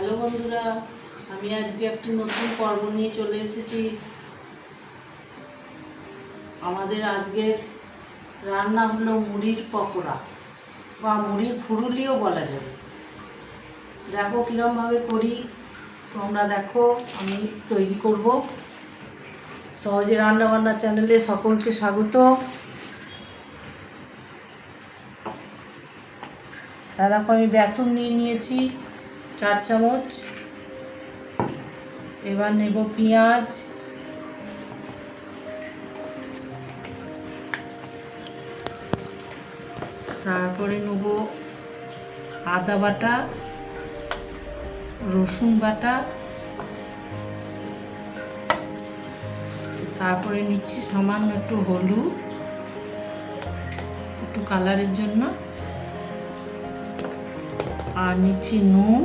Hello বন্ধুরা, আমি আজকে একটি নতুন পর্ব নিয়ে চলে এসেছি। আমাদের আজকের রান্না হলো মুড়ির পকোড়া, বা মুড়ির ফুরুলিও বলা যাবে। দেখো কীরমভাবে করি, তোমরা দেখো, আমি তৈরি করব। সহজে রান্না বান্না চ্যানেলে সকলকে স্বাগত। দেখো, আমি বেসন নিয়ে নিয়েছি। চার চামচ। এবার নেব পেঁয়াজ। তারপরে নেব আদা বাটা, রসুন বাটা। তারপরে নিচ্ছি সামান্য একটু হলুদ, একটু কালারের জন্য। আর নিচ্ছি নুন।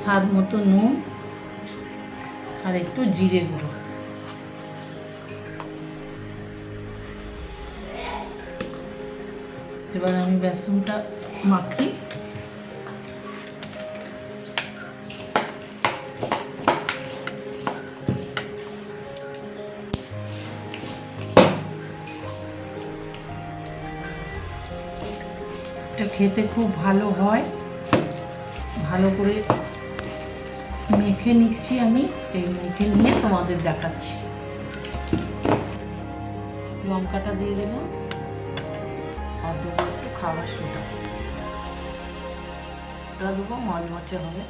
স্বাদ মতো নুন আর একটু জিরে গুঁড়ো। এবার আমি বেসনটা মাখি। এটা খেতে খুব ভালো হয়। ভালো করে মেখে নিচ্ছি আমি, এই মেখে নিয়ে তোমাদের দেখাচ্ছি। লঙ্কাটা দিয়ে দিলাম, আর দেবো একটু খাবার সুটা দেবো মজমচে হবে।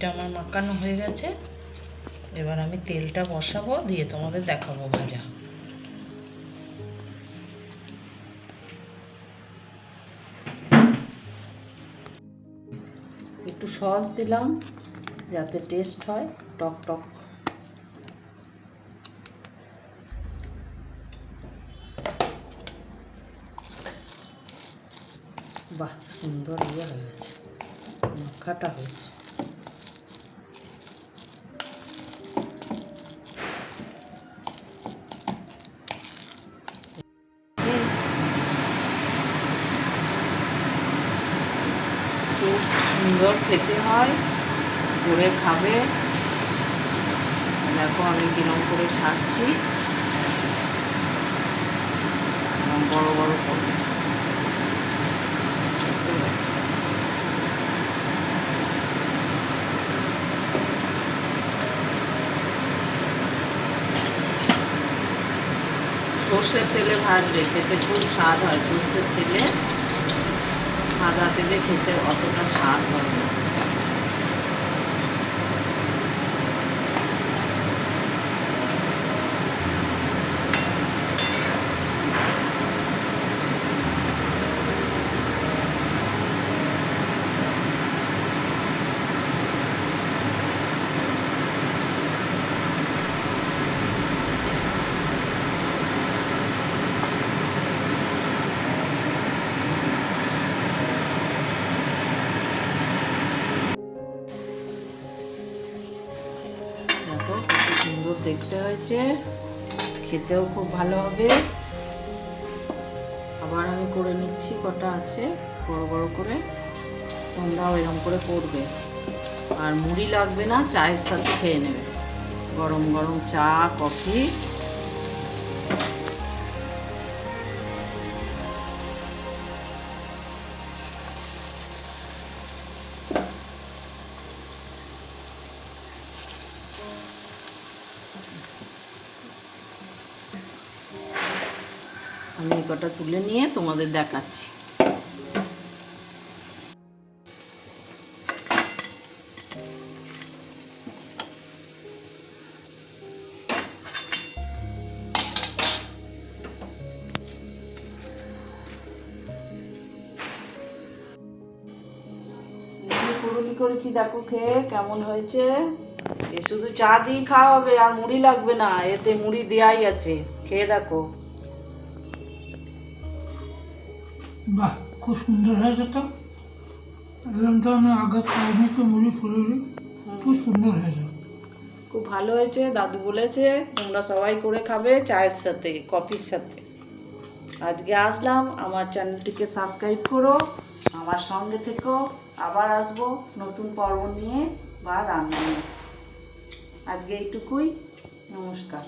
মুড়িটা আমার মাখানো হয়ে গেছে। এবার আমি তেলটা বসাবো, দিয়ে তোমাদের দেখাবো ভাজা। একটু সস দিলাম, যাতে টেস্ট হয়, টক টক। বাহ, সুন্দর ইয়ে হয়ে গেছে, মাখাটা হয়েছে। সুন্দর খেতে হয় করে খাবে। দেখো আমি কিরম করে ছাড়ছি। বড় বড় করে সর্ষের তেলে ভাজবে, খেতে খুব স্বাদ হয় সর্ষের তেলে। সাদা তেলে খেতে অতটা স্বাদ হয় না দেখো কত সুন্দর দেখতে হয়েছে। খেতেও খুব ভালো হবে। আবার আমি করে নিচ্ছি, কটা আছে, বড় বড় করে। তোমরাও এরকম করে করবে। আর মুড়ি লাগবে না, চায়ের সাথে খেয়ে নেবে। গরম গরম চা, কফি। আমি কটা তুলে নিয়ে তোমাদের দেখাচ্ছি। করেছি দেখো খেয়ে কেমন হয়েছে? এ শুধু চা দিয়ে খাওয়া হবে আর মুড়ি লাগবে না এতে মুড়ি দেয়াই আছে। খেয়ে দেখো। বাহ খুব সুন্দর হয়েছে তো। এরকম তো আমি আগে খাইনি তো মুড়ি ফুলুরি খুব সুন্দর হয়েছে। খুব ভালো হয়েছে দাদু বলেছে তোমরা সবাই করে খাবে চায়ের সাথে কফির সাথে। আজকে আসলাম আমার চ্যানেলটিকে সাবস্ক্রাইব করো আমার সঙ্গে থেকো। আবার আসব নতুন পর্ব নিয়ে বা রান্না নিয়ে। আজকে এইটুকুই নমস্কার।